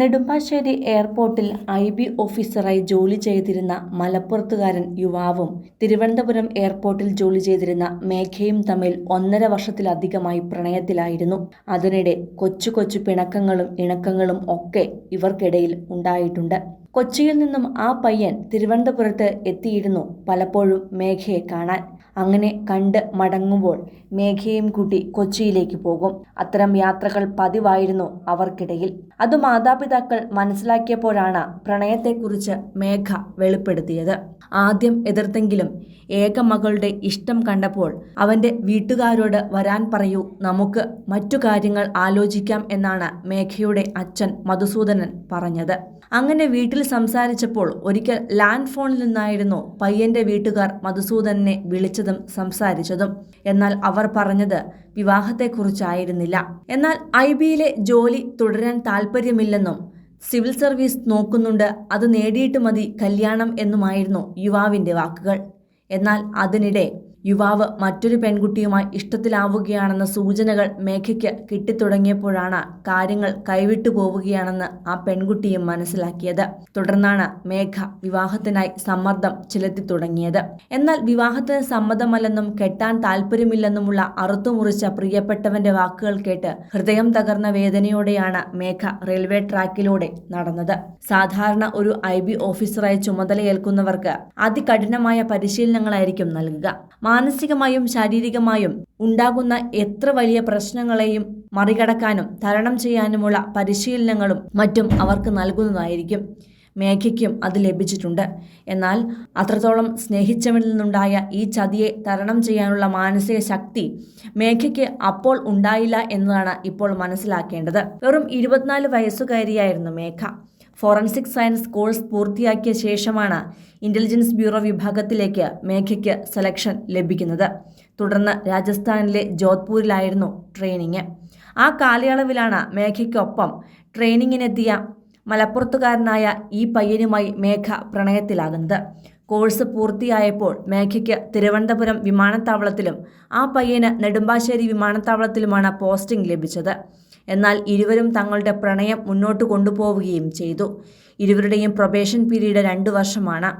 നെടുമ്പാശ്ശേരി എയർപോർട്ടിൽ I B ഓഫീസറായി ജോലി ചെയ്തിരുന്ന മലപ്പുറത്തുകാരൻ യുവാവും തിരുവനന്തപുരം എയർപോർട്ടിൽ ജോലി ചെയ്തിരുന്ന മേഘയും തമ്മിൽ ഒന്നര വർഷത്തിലധികമായി പ്രണയത്തിലായിരുന്നു. അതിനിടെ കൊച്ചു കൊച്ചു പിണക്കങ്ങളും ഇണക്കങ്ങളും ഒക്കെ ഇവർക്കിടയിൽ ഉണ്ടായിട്ടുണ്ട്. കൊച്ചിയിൽ നിന്നും ആ പയ്യൻ തിരുവനന്തപുരത്ത് എത്തിയിരുന്നു പലപ്പോഴും മേഘയെ കാണാൻ. അങ്ങനെ കണ്ട് മടങ്ങുമ്പോൾ മേഘയും കൂട്ടി കൊച്ചിയിലേക്ക് പോകും. അത്തരം യാത്രകൾ പതിവായിരുന്നു അവർക്കിടയിൽ. അത് മാതാപിതാക്കൾ മനസ്സിലാക്കിയപ്പോഴാണ് പ്രണയത്തെക്കുറിച്ച് മേഘ വെളിപ്പെടുത്തിയത്. ആദ്യം എതിർത്തെങ്കിലും ഏക മകളുടെ ഇഷ്ടം കണ്ടപ്പോൾ അവന്റെ വീട്ടുകാരോട് വരാൻ പറയൂ നമുക്ക് മറ്റു കാര്യങ്ങൾ ആലോചിക്കാം എന്നാണ് മേഘയുടെ അച്ഛൻ മധുസൂദനൻ പറഞ്ഞത്. അങ്ങനെ വീട്ടിൽ സംസാരിച്ചപ്പോൾ ഒരിക്കൽ ലാൻഡ് ഫോണിൽ നിന്നായിരുന്നു പയ്യന്റെ വീട്ടുകാർ മധുസൂദനെ വിളിച്ചതും സംസാരിച്ചതും. എന്നാൽ അവർ പറഞ്ഞത് വിവാഹത്തെക്കുറിച്ചായിരുന്നില്ല. എന്നാൽ ഐ ബിയിലെ ജോലി തുടരാൻ താല്പര്യമില്ലെന്നും സിവിൽ സർവീസ് നോക്കുന്നുണ്ട് അത് നേടിയിട്ട് മതി കല്യാണം എന്നുമായിരുന്നു യുവാവിന്റെ വാക്കുകൾ. എന്നാൽ അതിനിടെ യുവാവ് മറ്റൊരു പെൺകുട്ടിയുമായി ഇഷ്ടത്തിലാവുകയാണെന്ന സൂചനകൾ മേഘയ്ക്ക് കിട്ടിത്തുടങ്ങിയപ്പോഴാണ് കാര്യങ്ങൾ കൈവിട്ടു പോവുകയാണെന്ന് ആ പെൺകുട്ടിയും മനസ്സിലാക്കിയത്. തുടർന്നാണ് മേഘ വിവാഹത്തിനായി സമ്മർദ്ദം ചെലുത്തി തുടങ്ങിയത് എന്നാൽ വിവാഹത്തിന് സമ്മതമല്ലെന്നും കെട്ടാൻ താല്പര്യമില്ലെന്നുമുള്ള അറുത്തുമുറിച്ച പ്രിയപ്പെട്ടവന്റെ വാക്കുകൾ കേട്ട് ഹൃദയം തകർന്ന വേദനയോടെയാണ് മേഘ റെയിൽവേ ട്രാക്കിലൂടെ നടന്നത്. സാധാരണ ഒരു ഐ ബി ഓഫീസറായി ചുമതലയേൽക്കുന്നവർക്ക് അതികഠിനമായ പരിശീലനങ്ങളായിരിക്കും നൽകുക. മാനസികമായും ശാരീരികമായും ഉണ്ടാകുന്ന എത്ര വലിയ പ്രശ്നങ്ങളെയും മറികടക്കാനും തരണം ചെയ്യാനുമുള്ള പരിശീലനങ്ങളും മറ്റും അവർക്ക് നൽകുന്നതായിരിക്കും. മേഘയ്ക്കും അത് ലഭിച്ചിട്ടുണ്ട്. എന്നാൽ അത്രത്തോളം സ്നേഹിച്ചവരിൽ നിന്നുണ്ടായ ഈ ചതിയെ തരണം ചെയ്യാനുള്ള മാനസിക ശക്തി മേഘയ്ക്ക് അപ്പോൾ ഉണ്ടായില്ല എന്നതാണ് ഇപ്പോൾ മനസ്സിലാക്കേണ്ടത്. വെറും ഇരുപത്തിനാല് വയസ്സുകാരിയായിരുന്നു മേഘ. ഫോറൻസിക് സയൻസ് കോഴ്സ് പൂർത്തിയാക്കിയ ശേഷമാണ് ഇന്റലിജൻസ് ബ്യൂറോ വിഭാഗത്തിലേക്ക് മേഘയ്ക്ക് സെലക്ഷൻ ലഭിക്കുന്നത്. തുടർന്ന് രാജസ്ഥാനിലെ ജോധ്പൂരിലായിരുന്നു ട്രെയിനിങ്. ആ കാലയളവിലാണ് മേഘയ്ക്കൊപ്പം ട്രെയിനിങ്ങിനെത്തിയ മലപ്പുറത്തുകാരനായ ഈ പയ്യനുമായി മേഘ പ്രണയത്തിലാകുന്നത്. കോഴ്സ് പൂർത്തിയായപ്പോൾ മേഘയ്ക്ക് തിരുവനന്തപുരം വിമാനത്താവളത്തിലും ആ പയ്യന് നെടുമ്പാശ്ശേരി വിമാനത്താവളത്തിലുമാണ് പോസ്റ്റിംഗ് ലഭിച്ചത്. എന്നാൽ ഇരുവരും തങ്ങളുടെ പ്രണയം മുന്നോട്ട് കൊണ്ടുപോവുകയും ചെയ്തു. ഇരുവരുടെയും പ്രൊബേഷൻ പീരീഡ് രണ്ട് വർഷമാണ്.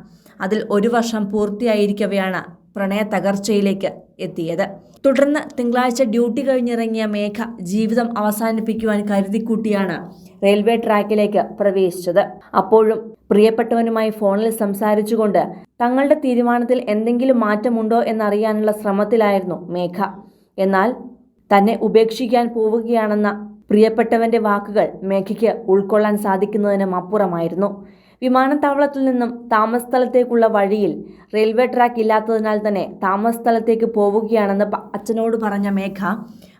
അതിൽ ഒരു വർഷം പൂർത്തിയായിരിക്കവെയാണ് പ്രണയ തകർച്ചയിലേക്ക് എത്തിയത്. തുടർന്ന് തിങ്കളാഴ്ച ഡ്യൂട്ടി കഴിഞ്ഞിറങ്ങിയ മേഘ ജീവിതം അവസാനിപ്പിക്കുവാൻ കരുതിക്കൂട്ടിയാണ് റെയിൽവേ ട്രാക്കിലേക്ക് പ്രവേശിച്ചത്. അപ്പോഴും പ്രിയപ്പെട്ടവനുമായി ഫോണിൽ സംസാരിച്ചുകൊണ്ട് തങ്ങളുടെ തീരുമാനത്തിൽ എന്തെങ്കിലും മാറ്റമുണ്ടോ എന്നറിയാനുള്ള ശ്രമത്തിലായിരുന്നു മേഘ. എന്നാൽ തന്നെ ഉപേക്ഷിക്കാൻ പോവുകയാണെന്ന പ്രിയപ്പെട്ടവന്റെ വാക്കുകൾ മേഘയ്ക്ക് ഉൾക്കൊള്ളാൻ സാധിക്കുന്നതിനും അപ്പുറമായിരുന്നു. വിമാനത്താവളത്തിൽ നിന്നും താമസസ്ഥലത്തേക്കുള്ള വഴിയിൽ റെയിൽവേ ട്രാക്ക് ഇല്ലാത്തതിനാൽ തന്നെ താമസസ്ഥലത്തേക്ക് പോവുകയാണെന്ന് അച്ഛനോട് പറഞ്ഞ മേഘ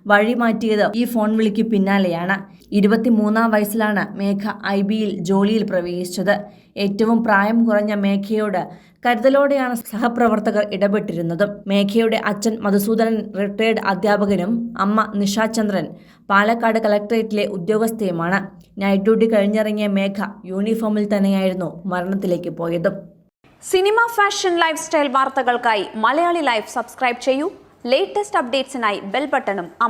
വഴി മാറ്റിയത് ഈ ഫോൺ വിളിക്ക് പിന്നാലെയാണ്. ഇരുപത്തിമൂന്നാം വയസ്സിലാണ് മേഘ ഐ ബിയിൽ ജോലിയിൽ പ്രവേശിച്ചത്. ഏറ്റവും പ്രായം കുറഞ്ഞ മേഘയോട് കരുതലോടെയാണ് സഹപ്രവർത്തകർ ഇടപെട്ടിരുന്നതും. മേഘയുടെ അച്ഛൻ മധുസൂദനൻ റിട്ടയർഡ് അധ്യാപകനും അമ്മ നിഷാചന്ദ്രൻ പാലക്കാട് കളക്ടറേറ്റിലെ ഉദ്യോഗസ്ഥയുമാണ്. നൈറ്റ് ഡ്യൂട്ടി കഴിഞ്ഞിറങ്ങിയ മേഘ യൂണിഫോമിൽ തന്നെയായിരുന്നു മരണത്തിലേക്ക് പോയതും. സിനിമ ഫാഷൻ ലൈഫ് സ്റ്റൈൽ വാർത്തകൾക്കായി മലയാളി ലൈഫ് സബ്സ്ക്രൈബ് ചെയ്യൂ. ലേറ്റസ്റ്റ് അപ്ഡേറ്റ്സിനായി ബെൽ ബട്ടണും അമർ